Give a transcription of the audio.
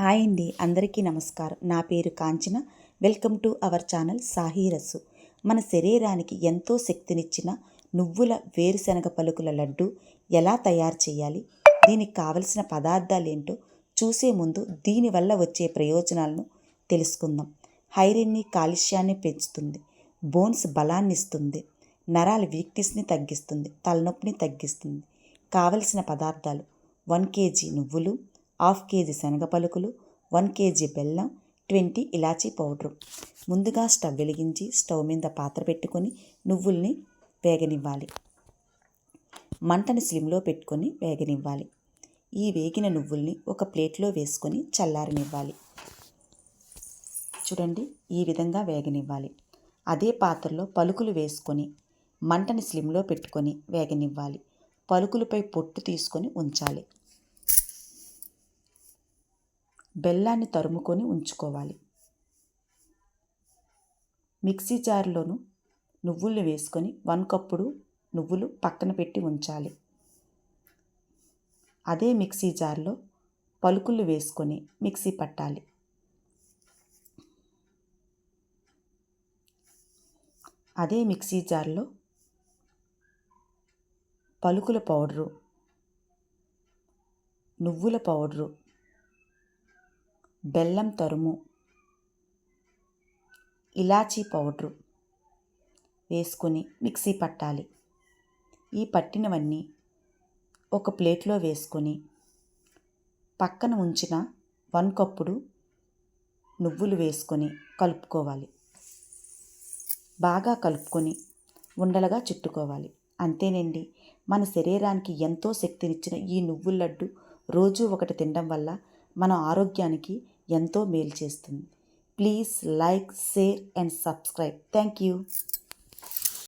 Hi అండి అందరికీ నమస్కారం. నా పేరు Kanchana. Welcome to our channel సాహీరస్సు మన శరీరానికి ఎంతో శక్తినిచ్చిన నువ్వుల వేరుశనగ పలుకుల లడ్డు ఎలా తయారు చేయాలి? దీనికి కావలసిన పదార్థాలు ఏంటో చూసే ముందు దీనివల్ల వచ్చే ప్రయోజనాలను తెలుసుకుందాం. హైరిన్ని కాలుష్యాన్ని పెంచుతుంది బోన్స్ బలాన్ని ఇస్తుంది నరాల వీక్నెస్ని తగ్గిస్తుంది తలనొప్పిని తగ్గిస్తుంది. కావలసిన పదార్థాలు వన్ కేజీ నువ్వులు హాఫ్ కేజీ శనగ పలుకులు వన్ కేజీ బెల్లం ట్వంటీ ఇలాచీ పౌడరు. ముందుగా స్టవ్ వెలిగించి స్టవ్ మీద పాత్ర పెట్టుకొని నువ్వుల్ని వేగనివ్వాలి. మంటని స్లిమ్లో పెట్టుకొని వేగనివ్వాలి. ఈ వేగిన నువ్వుల్ని ఒక ప్లేట్లో వేసుకొని చల్లారనివ్వాలి. చూడండి ఈ విధంగా వేగనివ్వాలి. అదే పాత్రలో పలుకులు వేసుకొని మంటని స్లిమ్లో పెట్టుకొని వేగనివ్వాలి. పలుకులపై పొట్టు తీసుకొని ఉంచాలి. బెల్లాన్ని తరుముకొని ఉంచుకోవాలి. మిక్సీ జార్లోను నువ్వుల్ని వేసుకొని వన్ కప్పుడు నువ్వులు పక్కన పెట్టి ఉంచాలి. అదే మిక్సీ జార్లో పలుకులు వేసుకొని మిక్సీ పట్టాలి. అదే మిక్సీ జార్లో పలుకుల పౌడరు నువ్వుల పౌడరు బెల్లం తరుము ఇలాచీ పౌడరు వేసుకొని మిక్సీ పట్టాలి. ఈ పట్టినవన్నీ ఒక ప్లేట్లో వేసుకొని పక్కన ఉంచిన వన్ కప్పుడు నువ్వులు వేసుకొని కలుపుకోవాలి. బాగా కలుపుకొని ఉండలుగా చుట్టుకోవాలి. అంతేనండి మన శరీరానికి ఎంతో శక్తినిచ్చిన ఈ నువ్వుల లడ్డు రోజు ఒకటి తినడం వల్ల మన ఆరోగ్యానికి ఎంతో మేలు చేస్తుంది. Please like share and subscribe. Thank you.